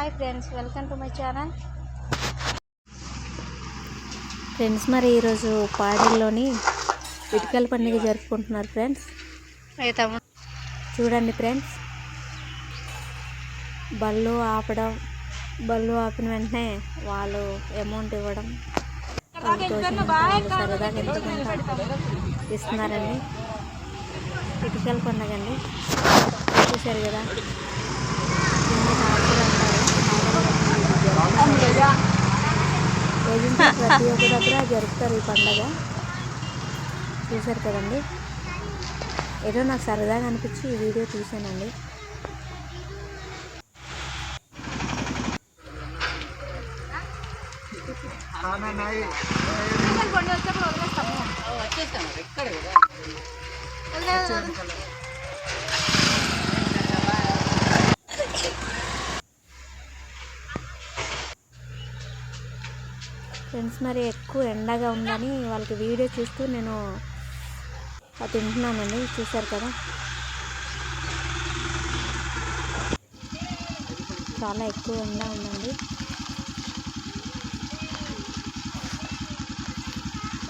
Hi friends welcome to my channel. Friends మరి ఈరోజు పాడిల్లోని ఇటుకల పండుగ జరుపుకుంటున్నారు ఫ్రెండ్స్. చూడండి ఫ్రెండ్స్. బళ్ళు ఆపడం బళ్ళు ఆపిన వెంటనే వాళ్ళు అమౌంట్ ఇవ్వడం సరదాగా ఎంచుకుంటా ఇస్తున్నారండి. ఇటుకల పండుగ అండి. చూశారు కదా? ప్రతి ఒక్క దగ్గర జరుపుతారు ఈ పండగ చూసారు కదండి ఏదో నాకు సరదాగా అనిపించి ఈ వీడియో తీసానండి ఫ్రెండ్స్ మరి ఎక్కువ ఎండగా ఉందని వాళ్ళకి వీడియో చూస్తూ నేను అది తింటున్నానండి. చూశారు కదా? చాలా ఎక్కువ ఎండ ఉందండి.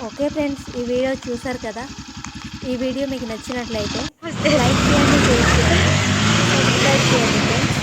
ఓకే ఫ్రెండ్స్ ఈ వీడియో చూశారు కదా? ఈ వీడియో మీకు నచ్చినట్లయితే లైక్ చేయండి షేర్ చేయండి సబ్స్క్రైబ్ చేయండి ఫ్రెండ్స్.